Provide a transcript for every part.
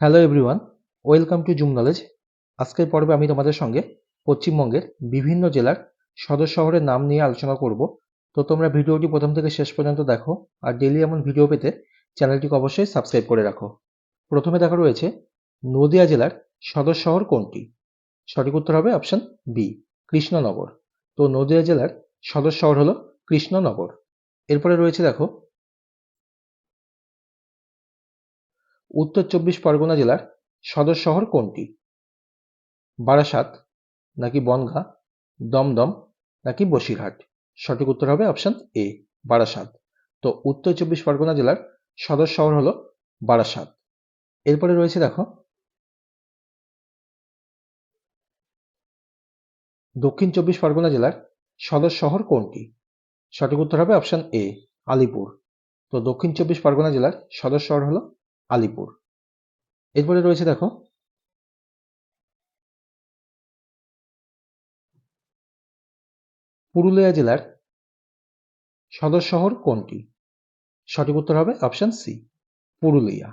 Hello everyone welcome to Zoom Knowledge আজকের পর্বে আমি তোমাদের সঙ্গে পশ্চিমবঙ্গের বিভিন্ন জেলার সদর শহরের নাম নিয়ে আলোচনা করব। তো তোমরা ভিডিওটি প্রথম থেকে শেষ পর্যন্ত দেখো আর ডেলি এমন ভিডিও পেতে চ্যানেলটিকে অবশ্যই সাবস্ক্রাইব করে রাখো। প্রথমে দেখা রয়েছে নদিয়া জেলার সদর শহর কোনটি? সঠিক উত্তর হবে অপশন বি কৃষ্ণনগর। তো নদিয়া জেলার সদর শহর হলো কৃষ্ণনগর। এরপরে রয়েছে দেখো উত্তর চব্বিশ পরগনা জেলার সদর শহর কোনটি? বারাসাত, নাকি বনগাঁ, দমদম, নাকি বসিরহাট? সঠিক উত্তর হবে অপশন এ বারাসাত। তো উত্তর চব্বিশ পরগনা জেলার সদর শহর হলো বারাসাত। এরপরে রয়েছে দেখো, দক্ষিণ চব্বিশ পরগনা জেলার সদর শহর কোনটি? সঠিক উত্তর হবে অপশন এ আলিপুর। তো দক্ষিণ চব্বিশ পরগনা জেলার সদর শহর হলো আলিপুর। এরপরে রয়েছে দেখো, পুরুলিয়া জেলার সদর শহর কোনটি? সঠিক উত্তর হবে অপশন সি পুরুলিয়া।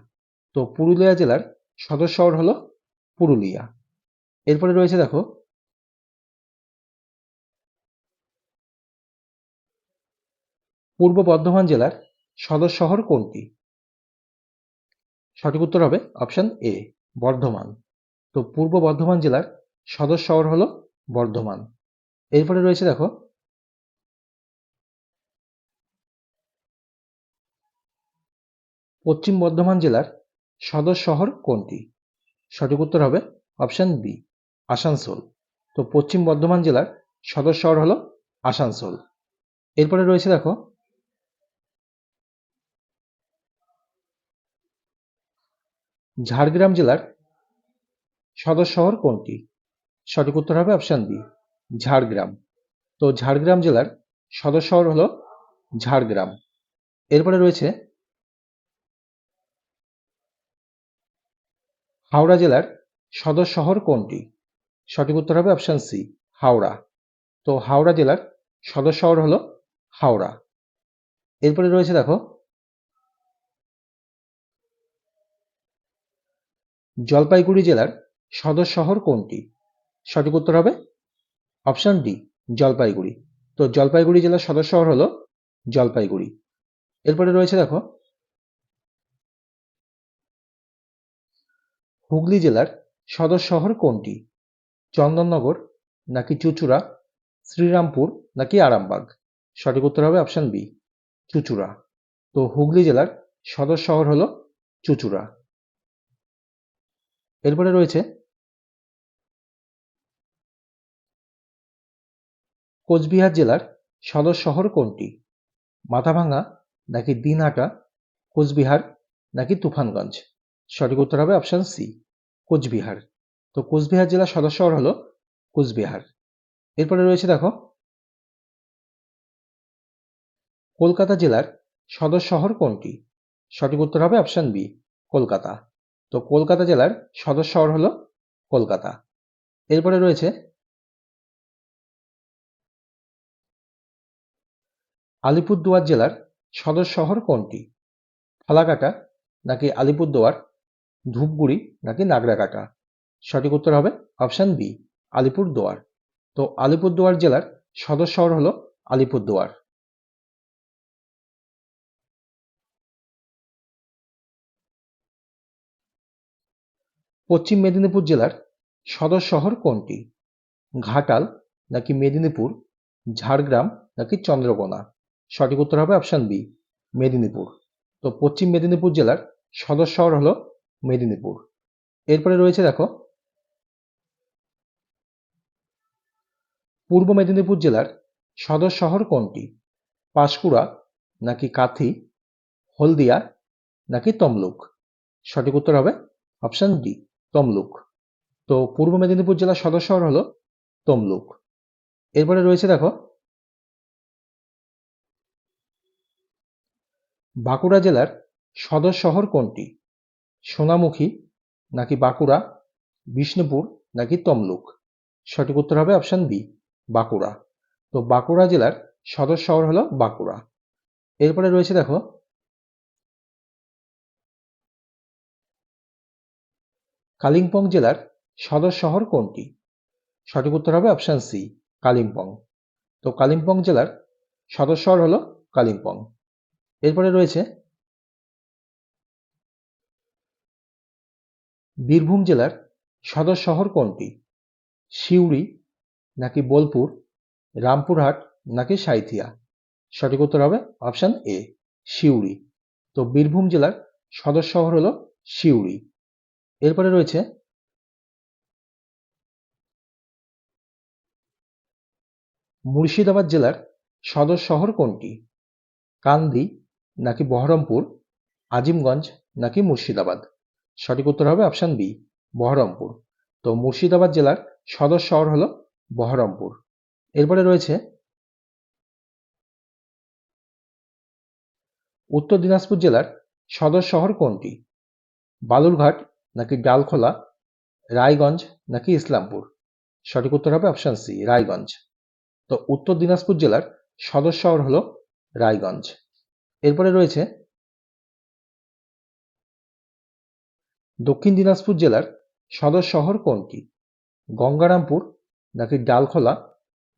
তো পুরুলিয়া জেলার সদর শহর হলো পুরুলিয়া। এরপরে রয়েছে দেখো, পূর্ব বর্ধমান জেলার সদর শহর কোনটি? সঠিক উত্তর হবে অপশন এ বর্ধমান। তো পূর্ব বর্ধমান জেলার সদর শহর হলো বর্ধমান। এরপরে রয়েছে দেখো, পশ্চিম বর্ধমান জেলার সদর শহর কোনটি? সঠিক উত্তর হবে অপশন বি আসানসোল। তো পশ্চিম বর্ধমান জেলার সদর শহর হলো আসানসোল। এরপরে রয়েছে দেখো ঝাড়গ্রাম জেলার সদর শহর কোনটি? সঠিক উত্তর হবে অপশান বি ঝাড়গ্রাম। তো ঝাড়গ্রাম জেলার সদর শহর হলো ঝাড়গ্রাম। এরপরে রয়েছে হাওড়া জেলার সদর শহর কোনটি? সঠিক উত্তর হবে অপশান সি হাওড়া। তো হাওড়া জেলার সদর শহর হলো হাওড়া। এরপরে রয়েছে দেখো জলপাইগুড়ি জেলার সদর শহর কোনটি? সঠিক উত্তর হবে অপশন ডি, জলপাইগুড়ি। তো জলপাইগুড়ি জেলার সদর শহর হলো জলপাইগুড়ি। এরপরে রয়েছে দেখো হুগলি জেলার সদর শহর কোনটি? চন্দননগর নাকি চুচুড়া, শ্রীরামপুর নাকি আরামবাগ? সঠিক উত্তর হবে অপশন বি, চুচুড়া। তো হুগলি জেলার সদর শহর হলো চুচুড়া। এরপরে রয়েছে কোচবিহার জেলার সদর শহর কোনটি? মাথাভাঙ্গা নাকি দিনহাটা, কোচবিহার নাকি তুফানগঞ্জ? সঠিক উত্তর হবে অপশন সি, কোচবিহার। তো কোচবিহার জেলার সদর শহর হলো কোচবিহার। এরপরে রয়েছে দেখো কলকাতা জেলার সদর শহর কোনটি? সঠিক উত্তর হবে অপশন বি, কলকাতা। তো কলকাতা জেলার সদর শহর হলো কলকাতা। এরপরে রয়েছে আলিপুরদুয়ার জেলার সদর শহর কোনটি? ফালাকাটা নাকি আলিপুরদুয়ার, ধূপগুড়ি নাকি নাগরাকাটা? সঠিক উত্তর হবে অপশান বি, আলিপুরদুয়ার। তো আলিপুরদুয়ার জেলার সদর শহর হলো আলিপুরদুয়ার। পশ্চিম মেদিনীপুর জেলার সদর শহর কোনটি? ঘাটাল নাকি মেদিনীপুর, ঝাড়গ্রাম নাকি চন্দ্রকোনা? সঠিক উত্তর হবে অপশান বি মেদিনীপুর। তো পশ্চিম মেদিনীপুর জেলার সদর শহর হলো মেদিনীপুর। এরপরে রয়েছে দেখো, পূর্ব মেদিনীপুর জেলার সদর শহর কোনটি? পাঁশকুড়া নাকি কাথি, হলদিয়া নাকি তমলুক? সঠিক উত্তর হবে অপশান ডি তমলুক। তো পূর্ব মেদিনীপুর জেলার সদর শহর হলো তমলুক। এরপরে রয়েছে দেখো বাঁকুড়া জেলার সদর শহর কোনটি? সোনামুখী নাকি বাঁকুড়া, বিষ্ণুপুর নাকি তমলুক? সঠিক উত্তর হবে অপশান বি, বাঁকুড়া। তো বাঁকুড়া জেলার সদর শহর হলো বাঁকুড়া। এরপরে রয়েছে দেখো কালিম্পং জেলার সদর শহর কোনটি? সঠিক উত্তর হবে অপশান সি, কালিম্পং। তো কালিম্পং জেলার সদর শহর হলো কালিম্পং। এরপরে রয়েছে বীরভূম জেলার সদর শহর কোনটি? সিউড়ি নাকি বোলপুর, রামপুরহাট নাকি সাঁইথিয়া? সঠিক উত্তর হবে অপশান এ, সিউড়ি। তো বীরভূম জেলার সদর শহর হলো সিউড়ি। এরপরে রয়েছে মুর্শিদাবাদ জেলার সদর শহর কোনটি? কান্দি, নাকি বহরমপুর? আজিমগঞ্জ, নাকি মুর্শিদাবাদ? সঠিক উত্তর হবে অপশান বি, বহরমপুর। তো মুর্শিদাবাদ জেলার সদর শহর হল বহরমপুর। এরপরে রয়েছে উত্তর দিনাজপুর জেলার সদর শহর কোনটি? বালুরঘাট নাকি ডালখোলা রায়গঞ্জ নাকি ইসলামপুর? সঠিক উত্তর হবে অপশান সি রায়গঞ্জ। তো উত্তর দিনাজপুর জেলার সদর শহর হল রায়গঞ্জ। এরপরে রয়েছে দক্ষিণ দিনাজপুর জেলার সদর শহর কোনটি গঙ্গারামপুর নাকি ডালখোলা,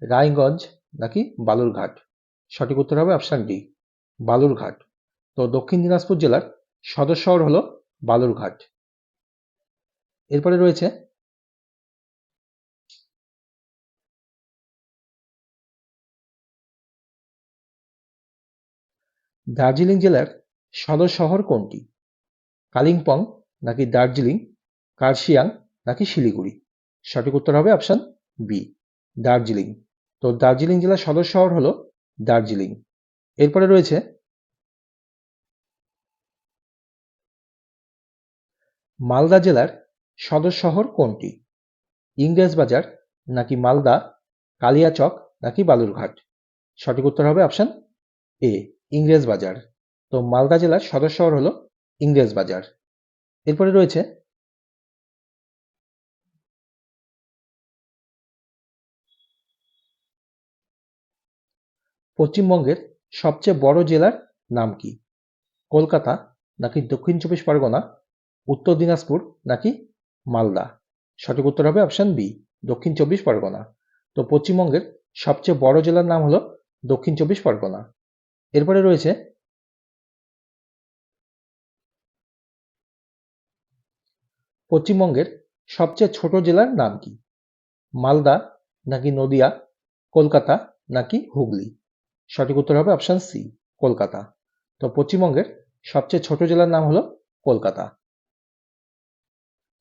রায়গঞ্জ নাকি বালুরঘাট? সঠিক উত্তর হবে অপশান ডি বালুরঘাট। তো দক্ষিণ দিনাজপুর জেলার সদর শহর হল বালুরঘাট। এরপরে রয়েছে দার্জিলিং জেলার সদর শহর কোনটি? কালিম্পং নাকি দার্জিলিং, কার্শিয়াং নাকি শিলিগুড়ি? সঠিক উত্তর হবে অপশান বি, দার্জিলিং। তো দার্জিলিং জেলার সদর শহর হলো দার্জিলিং। এরপরে রয়েছে মালদা জেলার সদর শহর কোনটি? ইংরেজ বাজার নাকি মালদা, কালিয়াচক নাকি বালুরঘাট? সঠিক উত্তর হবে অপশান এ ইংরেজ বাজার তো মালদা জেলার সদর শহর হলো ইংরেজ বাজার এরপরে রয়েছে পশ্চিমবঙ্গের সবচেয়ে বড় জেলার নাম কি? কলকাতা নাকি দক্ষিণ চব্বিশ পরগনা, উত্তর দিনাজপুর নাকি মালদা। সঠিক উত্তর হবে অপশান বি দক্ষিণ চব্বিশ পরগনা। তো পশ্চিমবঙ্গের সবচেয়ে বড় জেলার নাম হলো দক্ষিণ চব্বিশ পরগনা। এরপরে রয়েছে পশ্চিমবঙ্গের সবচেয়ে ছোট জেলার নাম কি? মালদা নাকি নদিয়া, কলকাতা নাকি হুগলি? সঠিক উত্তর হবে অপশান সি কলকাতা। তো পশ্চিমবঙ্গের সবচেয়ে ছোট জেলার নাম হলো কলকাতা।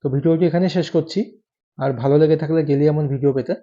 তো ভিডিওটি এখানে শেষ করছি। আর ভালো লেগে থাকলে ডেলি এমন ভিডিও পেতে।